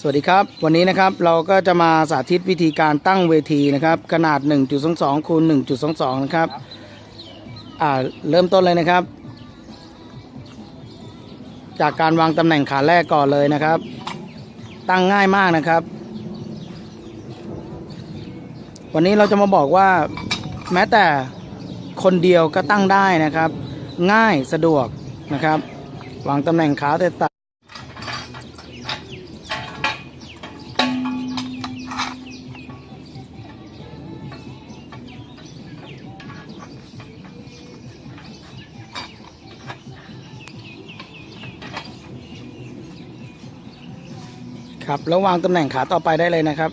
สวัสดีครับ วันนี้นะครับเราก็จะมาสาธิตวิธีการตั้งเวทีนะครับ ขนาด 1.22คูณ1.22 นะครับอ่าเริ่มต้นเลยนะครับ จากการวางตำแหน่งขาแรกก่อนเลยนะครับ ตั้งง่ายมากนะครับ วันนี้เราจะมาบอกว่าแม้แต่คนเดียวก็ตั้งได้นะครับ ง่ายสะดวกนะครับ วางตำแหน่งขาแต่ ครับแล้ววางตำแหน่งขาต่อไปได้เลยนะครับ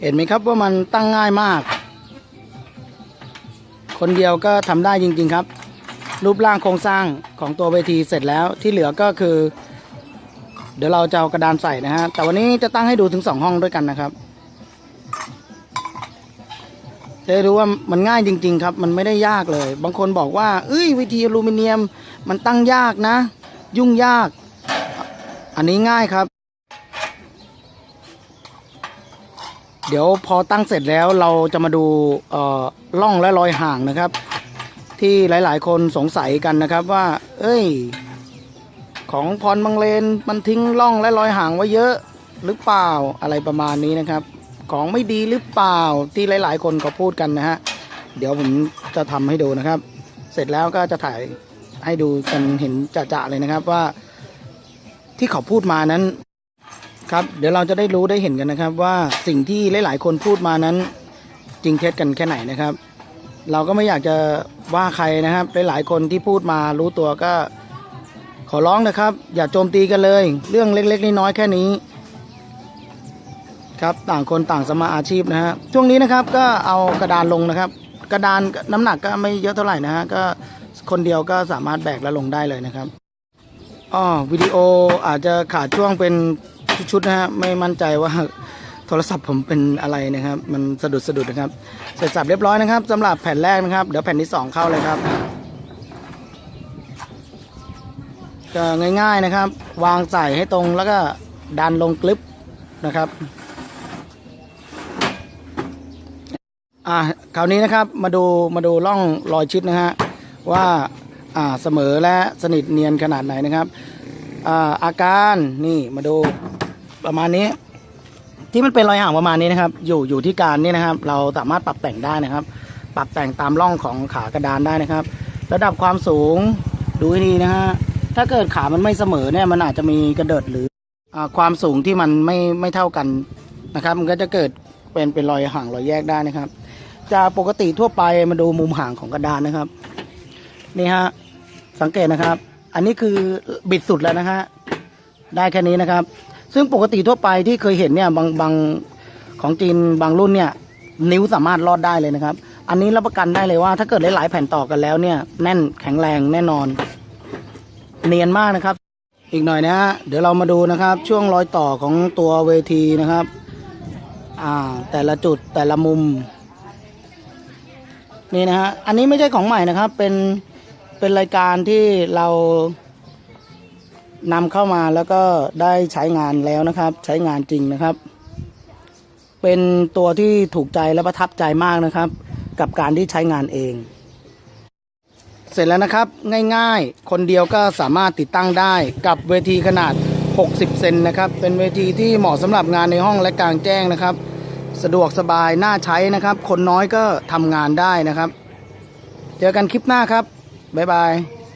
เห็นไหมครับว่ามันตั้งง่ายมาก คนเดียวก็ทำได้จริง ๆครับ รูปร่างโครงสร้างของตัวเวทีเสร็จแล้วที่เหลือก็คือ เดี๋ยวเราจะเอากระดานใส่นะฮะ แต่วันนี้จะตั้งให้ดูถึงสองห้องด้วยกันนะครับจะได้รู้ว่ามันง่ายจริง ๆ ครับ มันไม่ได้ยากเลย บางคนบอกว่า เอ้ยวิธีอลูมิเนียม มันตั้งยากนะ ยุ่งยาก อันนี้ง่ายครับ เดี๋ยวพอตั้งเสร็จแล้วเราจะมาดูเอ่องและรอยห่างนะครับ ที่หลายๆ คนสงสัยกันนะครับว่า เอ้ย ของพรบังเลนมันทิ้งร่องและรอยห่างไว้เยอะหรือเปล่าอะไรประมาณนี้นะครับ ของไม่ดีหรือเปล่าที่หลาย ๆ คนเขาพูดกันนะฮะเดี๋ยวผมจะทำให้ดูนะครับ เสร็จแล้วก็จะถ่ายให้ดูกันเห็นจะๆเลยนะครับว่าที่เขาพูดมานั้น ครับ เดี๋ยวเราจะได้รู้ได้เห็นกันนะครับว่าสิ่งที่หลาย ๆ คนพูดมานั้นจริงเท็จกันแค่ไหนนะครับ เราก็ไม่อยากจะว่าใครนะครับ หลาย ๆ คนที่พูดมารู้ตัวก็ ขอร้องนะครับ อย่าโจมตีกันเลย เรื่องเล็ก ๆ น้อยๆแค่นี้ ครับต่างคนต่างสมาอาชีพนะฮะช่วงนี้นะครับก็เอากระดานลงนะครับ กระดานน้ำหนักก็ไม่เยอะเท่าไหร่นะฮะก็คนเดียวก็สามารถแบกและลงได้เลยนะครับอ๋อวิดีโออาจจะขาดช่วงเป็น ชุดนะฮะไม่มั่นใจว่าโทรศัพท์ผมเป็นอะไรนะครับ มันสะดุดสะดุดนะครับ เสร็จสับเรียบร้อยนะครับสำหรับแผ่นแรกนะครับ เดี๋ยวแผ่นที่สองเข้าเลยครับก็ง่าย ๆนะครับ วางใส่ให้ตรงแล้วก็ดันลงกลิปนะครับอ่าคราวนี้นะครับมาดูมาดูร่องรอยชิดนะฮะว่าอ่าเสมอและสนิทเนียนขนาดไหนนะครับ อ่าอาการนี่มาดู ประมาณนี้ ที่มันเป็นรอยห่างประมาณนี้นะครับ อยู่อยู่ที่การนี่นะครับ เราสามารถปรับแต่งได้นะครับ ปรับแต่งตามร่องของขากระดานได้นะครับ ระดับความสูงดูให้ดีนะฮะถ้าเกิดขามันไม่เสมอเนี่ยมันอาจจะมีกระเดิดหรืออความสูงที่มันไม่ไม่เท่ากันนะครับ มันก็จะเกิดเป็นเป็นรอยห่างรอยแยกได้นะครับจากปกติทั่วไปมาดูมุมห่างของกระดานนะครับนี่ฮะสังเกตนะครับ อันนี้คือบิดสุดแล้วนะฮะได้แค่นี้นะครับ ซึ่งปกติทั่วไปที่เคยเห็นเนี่ยบางบางของจีนบางรุ่นเนี่ย นิ้วสามารถรอดได้เลยนะครับ อันนี้รับประกันได้เลยว่า ถ้าเกิดหลายๆแผ่นต่อกันแล้วเนี่ย แน่นแข็งแรงแน่นอน เนียนมากนะครับ อีกหน่อยนะฮะเดี๋ยวเรามาดูนะครับ ช่วงรอยต่อของตัวเวทีนะครับ อ่า แต่ละจุดแต่ละมุม นี่นะฮะอันนี้ไม่ใช่ของใหม่นะครับ เป็นเป็นรายการที่เรา นำเข้ามาแล้วก็ได้ใช้งานแล้วนะครับ ใช้งานจริงนะครับ เป็นตัวที่ถูกใจและประทับใจมากนะครับ กับการที่ใช้งานเอง เสร็จแล้วนะครับง่ายๆ คนเดียวก็สามารถติดตั้งได้กับเวทีขนาด 60 เซนนะครับ เป็นเวทีที่เหมาะสำหรับงานในห้องและกลางแจ้งนะครับ สะดวกสบายน่าใช้นะครับ คนน้อยก็ทำงานได้นะครับ เจอกันคลิปหน้าครับบ๊ายบาย